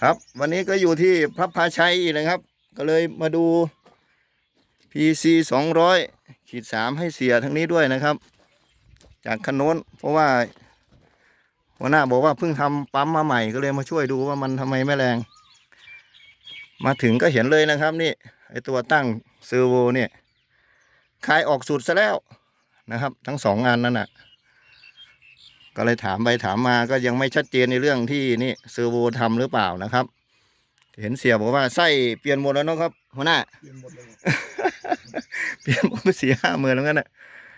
ครับ วันนี้ก็อยู่ที่พระพาชัยอีกนะครับ ก็เลยมาดู PC สองร้อยขีดสามให้เสียทั้งนี้ด้วยนะครับ จากคันโน้นเพราะว่าหัวหน้าบอกว่าเพิ่งทำปั๊มมาใหม่ก็เลยมาช่วยดูว่ามันทำไมไม่แรง มาถึงก็เห็นเลยนะครับนี่ไอตัวตั้งเซอร์โวเนี่ยคลายออกสุดซะแล้วนะครับ ทั้งสองงานนั่นน่ะ ก็เลยถามไปถามมาก็ยังไม่ชัดเจนในเรื่องที่นี่เซอร์โวทำหรือเปล่านะครับ เห็นเสียบอกว่าไส้เปลี่ยนหมดแล้วเนาะครับหัวหน้า เปลี่ยนหมดเลยเปลี่ยนหมดไปสี่ห้าหมื่นแล้วกันนะ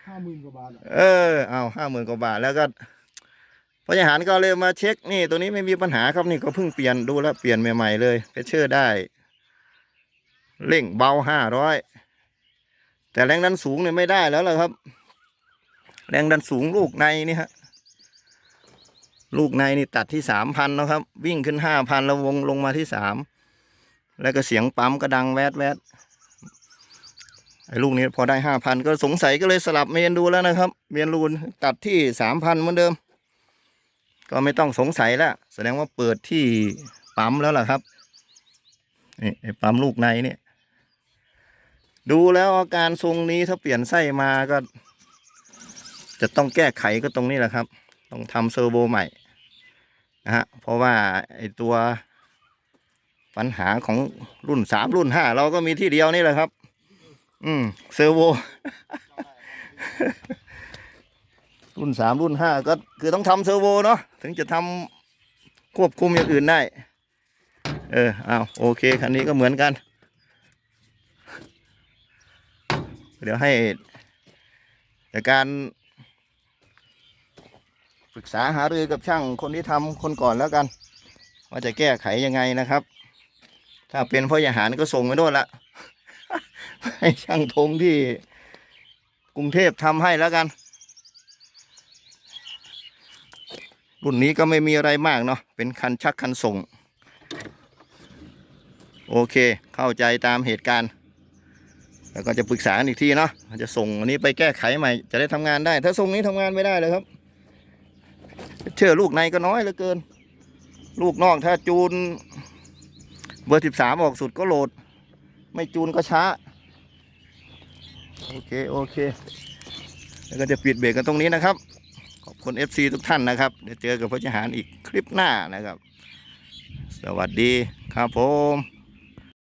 ห้าหมื่นกว่าบาทอะเออเอาห้าหมื่นกว่าบาทแล้วก็พยาหารก็เลยมาเช็คนี่ตัวนี้ไม่มีปัญหาครับนี่ก็เพิ่งเปลี่ยนดูแล้วเปลี่ยนใหม่ๆเลยเพชเชอร์ได้เร่งเบาห้าร้อยแต่แรงดันสูงเนี่ยไม่ได้แล้วล่ะครับ แรงดันสูงลูกในนี่ฮะ ลูกในนี่ตัดที่สามพันนะครับ วิ่งขึ้นห้าพันแล้ววงลงมาที่สามแล้วก็เสียงปั๊มก็ดังแวดแวดไอ้ลูกนี้พอได้ห้าพันก็สงสัยก็เลยสลับเมนดูแล้วนะครับ เมนรูนตัดที่สามพันเหมือนเดิม ก็ไม่ต้องสงสัยแล้วแสดงว่าเปิดที่ปั๊มแล้วล่ะครับนี่ไอ้ปั๊มลูกในเนี่ย ดูแล้วอาการทรงนี้ถ้าเปลี่ยนไส้มาก็ จะต้องแก้ไขก็ตรงนี้แหละครับ ต้องทำเซอร์โวใหม่ นะฮะเพราะว่าไอ้ตัวปัญหาของรุ่นสามรุ่นห้าเราก็มีที่เดียวนี่แหละครับ อืมเซอร์โว รุ่นสามรุ่นห้าก็คือต้องทำเซอร์โวเนาะถึงจะทำควบคุมอย่างอื่นได้ เออเอาโอเคคันนี้ก็เหมือนกัน เดี๋ยวให้จากการ ปรึกษาหารือกับช่างคนที่ทำคนก่อนแล้วกัน ว่าจะแก้ไขยังไงนะครับ ถ้าเป็นพ่ออาหารก็ส่งไปโน่นละให้ช่างธงที่กรุงเทพทำให้แล้วกัน รุ่นนี้ก็ไม่มีอะไรมากเนาะเป็นคันชักคันส่ง โอเคเข้าใจตามเหตุการณ์แล้วก็จะปรึกษาอีกทีเนาะจะส่งอันนี้ไปแก้ไขใหม่ จะได้ทำงานได้ ถ้าส่งนี้ทำงานไม่ได้เลยครับ เชื่อลูกในก็น้อยเหลือเกิน ลูกนอกถ้าจูน เบอร์สิบสามออกสุดก็โหลด ไม่จูนก็ช้า โอเค โอเค แล้วก็จะปิดเบรกกันตรงนี้นะครับ ขอบคุณ FC ทุกท่านนะครับ เดี๋ยวเจอกับพจหารอีกคลิปหน้านะครับ สวัสดีครับผม